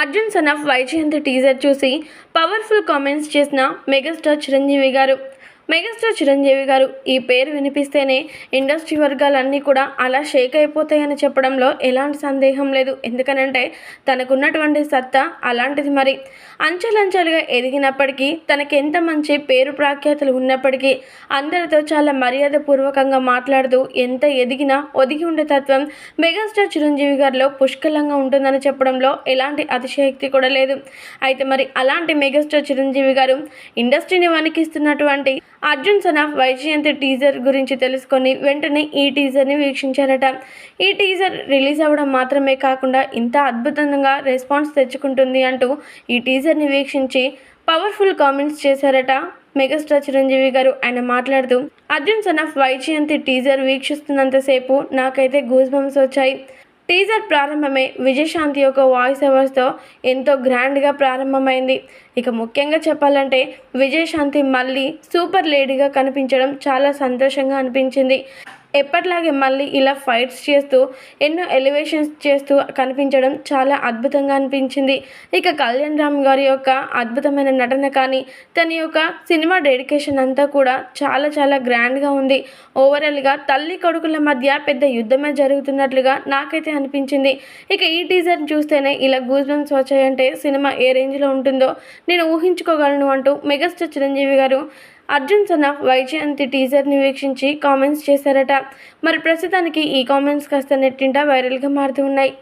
Arjun son of Vyjayanthi teaser చూసి powerful comments చేసిన megastar Chiranjeevi గారు. మెగాస్టార్ చిరంజీవి గారు ఈ పేరు వినిపిస్తేనే ఇండస్ట్రీ వర్గాలన్నీ కూడా అలా షేక్ అయిపోతాయని చెప్పడంలో ఎలాంటి సందేహం లేదు. ఎందుకనంటే తనకున్నటువంటి సత్తా అలాంటిది మరి. అంచెలంచెలుగా ఎదిగినప్పటికీ తనకెంత ఎంత మంచి పేరు ప్రాఖ్యాతలు ఉన్నప్పటికీ అందరితో చాలా మర్యాదపూర్వకంగా మాట్లాడుతూ ఎంత ఎదిగినా ఒదిగి ఉండే తత్వం మెగాస్టార్ చిరంజీవి గారిలో పుష్కలంగా ఉంటుందని చెప్పడంలో ఎలాంటి అతిశయోక్తి కూడా లేదు. అయితే మరి అలాంటి మెగాస్టార్ చిరంజీవి గారు ఇండస్ట్రీని వణికిస్తున్నటువంటి Arjun son of Vyjayanthi teaser గురించి తెలుసుకొని వెంటనే ఈ టీజర్ని వీక్షించారట. ఈ టీజర్ రిలీజ్ అవ్వడం మాత్రమే కాకుండా ఇంత అద్భుతంగా రెస్పాన్స్ తెచ్చుకుంటుంది అంటూ ఈ టీజర్ని వీక్షించి పవర్ఫుల్ కామెంట్స్ చేశారట మెగాస్టార్ చిరంజీవి గారు. ఆయన మాట్లాడుతూ Arjun son of Vyjayanthi teaser వీక్షిస్తున్నంతసేపు నాకైతే గూస్ బంప్స్ వచ్చాయి. టీజర్ ప్రారంభమే విజయశాంతి యొక్క వాయిస్ ఓవర్స్తో ఎంతో గ్రాండ్గా ప్రారంభమైంది. ఇక ముఖ్యంగా చెప్పాలంటే విజయశాంతి మళ్ళీ సూపర్ లేడీగా కనిపించడం చాలా సంతోషంగా అనిపించింది. ఎప్పట్లాగే మళ్ళీ ఇలా ఫైట్స్ చేస్తూ ఎన్నో ఎలివేషన్స్ చేస్తూ కనిపించడం చాలా అద్భుతంగా అనిపించింది. ఇక కళ్యాణ్ రామ్ గారి యొక్క అద్భుతమైన నటన కానీ తన యొక్క సినిమా డెడికేషన్ అంతా కూడా చాలా చాలా గ్రాండ్గా ఉంది. ఓవరాల్గా తల్లి కొడుకుల మధ్య పెద్ద యుద్ధమే జరుగుతున్నట్లుగా నాకైతే అనిపించింది. ఇక ఈ టీజర్ చూస్తేనే ఇలా గూజ్ బంప్స్ వచ్చాయంటే సినిమా ఏ రేంజ్లో ఉంటుందో నేను ఊహించుకోగలను అంటూ మెగాస్టార్ చిరంజీవి గారు అర్జున్ సన్ వైజయంతి టీజర్ని వీక్షించి కామెంట్స్ చేశారట. మరి ప్రస్తుతానికి ఈ కామెంట్స్ కాస్త నెట్టింట వైరల్గా మారుతూ ఉన్నాయి.